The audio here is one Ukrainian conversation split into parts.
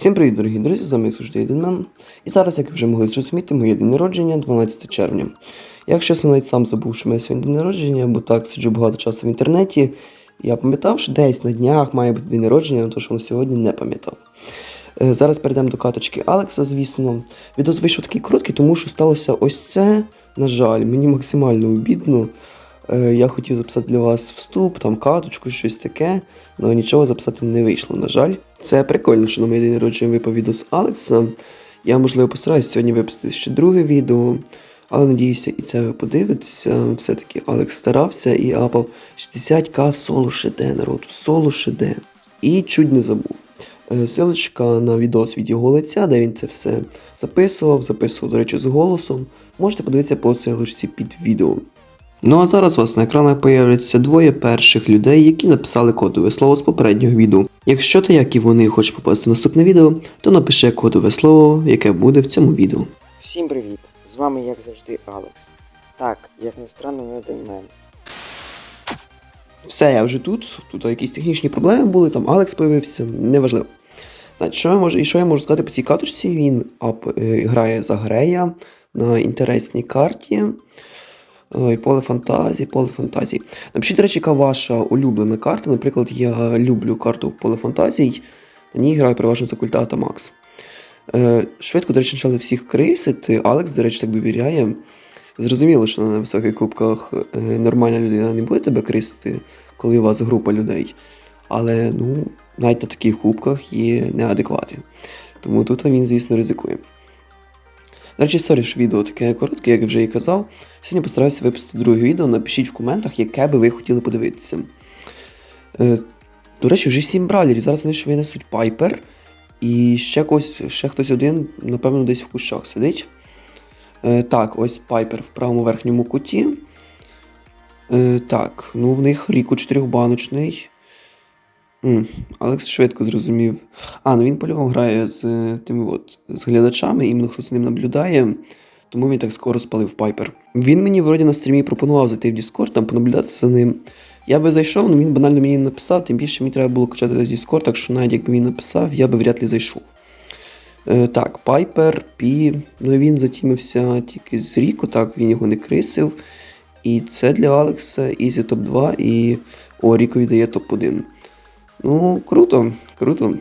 Всім привіт, дорогі друзі! З вами завжди Єдинмен. І зараз, як ви вже могли зрозуміти, моє день народження 12 червня. Я, чесно, навіть сам забув, що моє сьогодні день народження, бо так сиджу багато часу в інтернеті. Я пам'ятав, що десь на днях має бути день народження, але то, що на сьогодні не пам'ятав. Е, Зараз перейдемо до каточки Алекса, звісно. Відео вийшов такий короткий, тому що сталося ось це. На жаль, мені максимально обідно. Е, Я хотів записати для вас вступ, там каточку, щось таке, але нічого записати не вийшло, на жаль. Це прикольно, що на моє день народження випав відео з Алекса. Я, можливо, постараюсь сьогодні випустити ще друге відео, але надіюся, і це ви подивитеся. Все-таки Алекс старався і апав 60к в соло шеде, народ, в соло шеде. І чуть не забув. Е, Силочка на відос від його лиця, де він це все записував, записував, до речі, з голосом. Можете подивитися по силочці під відео. Ну а зараз у вас на екранах появляться двоє перших людей, які написали кодове слово з попереднього відео. Якщо ти, як і вони, хочеш попасти в наступне відео, то напиши кодове слово, яке буде в цьому відео. Всім привіт! З вами, як завжди, Алекс. Так, як не странно, не один мен. Все, я вже тут. Тут якісь технічні проблеми були, там Алекс появився, неважливо. Значить, що я можу, і що я можу сказати по цій каточці? Він ап, е, грає за Грея на інтересній карті. Ой, поле фантазії, поле фантазії. Напишіть, до речі, яка ваша улюблена карта. Наприклад, я люблю карту в поле фантазій. На ній граю переважно за культата Макс. Е, швидко, до речі, почали всіх крисити. Алекс, до речі, так довіряє. Зрозуміло, що на високих кубках е, нормальна людина не буде тебе крисити, коли у вас група людей. Але ну, навіть на таких кубках є неадеквати. Тому тут він, звісно, ризикує. До речі, сорі, що відео таке коротке, як я вже і казав. Сьогодні постараюся випустити друге відео. Напишіть в коментах, яке би ви хотіли подивитися. Е, до речі, вже 7 бралерів. Зараз вони ще винесуть Пайпер. І ще, когось, ще хтось один, напевно, десь в кущах сидить. Е, так, ось Пайпер в правому верхньому куті. Е, так, ну в них ріку чотирьохбаночний. М, Алекс швидко зрозумів. А, ну він по-любому грає з е, тими от, з глядачами, іменно хто за ним наблюдає, тому він так скоро спалив Пайпер. Він мені вроді на стрімі пропонував зайти в Discord, там понаблюдати за ним. Я би зайшов, але він банально мені не написав, тим більше мені треба було качати Discord, так що навіть якби він написав, я би вряд ли зайшов. Е, так, Пайпер, Пі, ну він затімився тільки з Ріко, так, він його не крисив. І це для Алекса Ізі топ-2 і о, Ріко віддає топ-1. Ну, круто, круто.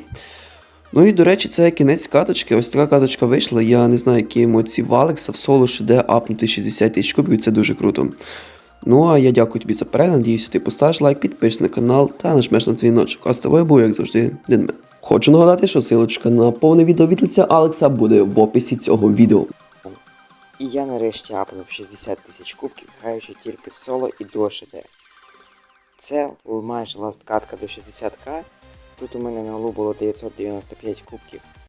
Ну і до речі, це кінець каточки. Ось така каточка вийшла. Я не знаю, які емоції в Алекса в соло ще де апнути 60 тисяч кубів, це дуже круто. Ну а я дякую тобі за перегляд, надіюся, ти поставиш лайк, підпишись на канал та нажмеш на дзвіночок. А з тобою був, як завжди, Динмен. Хочу нагадати, що силочка на повне відео від лиця Алекса буде в описі цього відео. І я нарешті апнув 60 тисяч кубків, граючи тільки в соло і дуо ШД. Це майже ласткатка до 60к. Тут у мене на лу було 995 кубків.